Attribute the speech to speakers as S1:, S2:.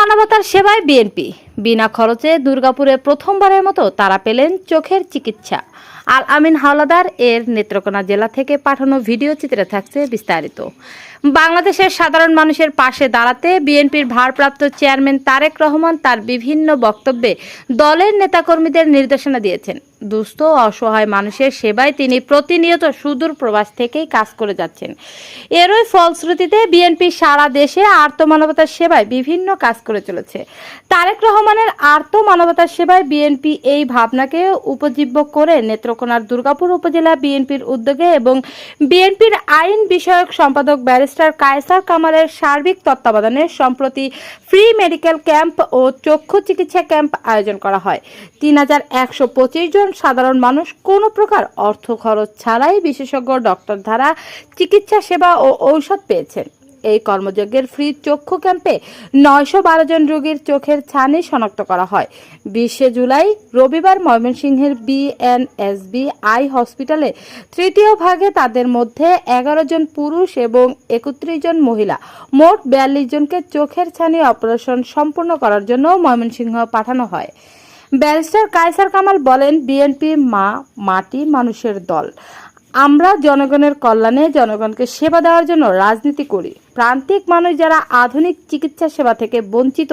S1: মানবতার সেবায় বিএনপি। বিনা খরচে দুর্গাপুরে প্রথমবারের মতো তারা পেলেন চোখের চিকিৎসা। আল আমিন হাওলাদার এর নেত্রকোনা জেলা থেকে পাঠানো ভিডিও চিত্রে থাকছে বিস্তারিত। বাংলাদেশের সাধারণ মানুষের পাশে দাঁড়াতে বিএনপির ভারপ্রাপ্ত চেয়ারম্যান তারেক রহমান তার বিভিন্ন বক্তব্যে দলের নেতাকর্মীদের নির্দেশনা দিয়েছেন। দুস্থ, অসহায় মানুষের সেবায় তিনি প্রতিনিয়ত সুদূর প্রবাস থেকেই কাজ করে যাচ্ছেন। এরই ফলশ্রুতিতে বিএনপি সারা দেশে আর্ত মানবতার সেবায় বিভিন্ন কাজ করে চলেছে। তারেক রহমানের আর্ত মানবতার সেবায় বিএনপি এই ভাবনাকে উপজীব্য করে নেত্রকোনার দুর্গাপুর উপজেলা বিএনপির উদ্যোগে এবং বিএনপির আইন বিষয়ক সম্পাদক ব্যারিস্টার কায়সার কামালের সার্বিক তত্ত্বাবধানে সম্প্রতি ফ্রি মেডিকেল ক্যাম্প ও চক্ষু চিকিৎসা ক্যাম্প আয়োজন করা হয়। তিন হাজার একশো পঁচিশ জন সাধারণ মানুষ কোনো প্রকার অর্থ খরচ ছাড়াই বিশেষজ্ঞ, ডক্টর দ্বারা চিকিৎসা সেবা ও ঔষধ পেয়েছেন। এই কর্মযজ্ঞের ফ্রি চক্ষু ক্যাম্পে নয়শো বারো জন রোগীর চোখের ছানি শনাক্ত করা হয়। বিশে জুলাই রবিবার ময়মনসিংহের বিএনএসবি আই হসপিটালে তৃতীয় ভাগে তাদের মধ্যে এগারো জন পুরুষ এবং একত্রিশ জন মহিলা। মোট বিয়াল্লিশ জনকে চোখের ছানি অপারেশন সম্পূর্ণ করার জন্য ময়মনসিংহ পাঠানো হয়। ব্যারিস্টার কায়সার কামাল বলেন, বিএনপি মা, মাটি মানুষের দল। আমরা জনগণের কল্যাণে জনগণকে সেবা দেওয়ার জন্য রাজনীতি করি। প্রান্তিক মানুষ যারা আধুনিক চিকিৎসা সেবা থেকে বঞ্চিত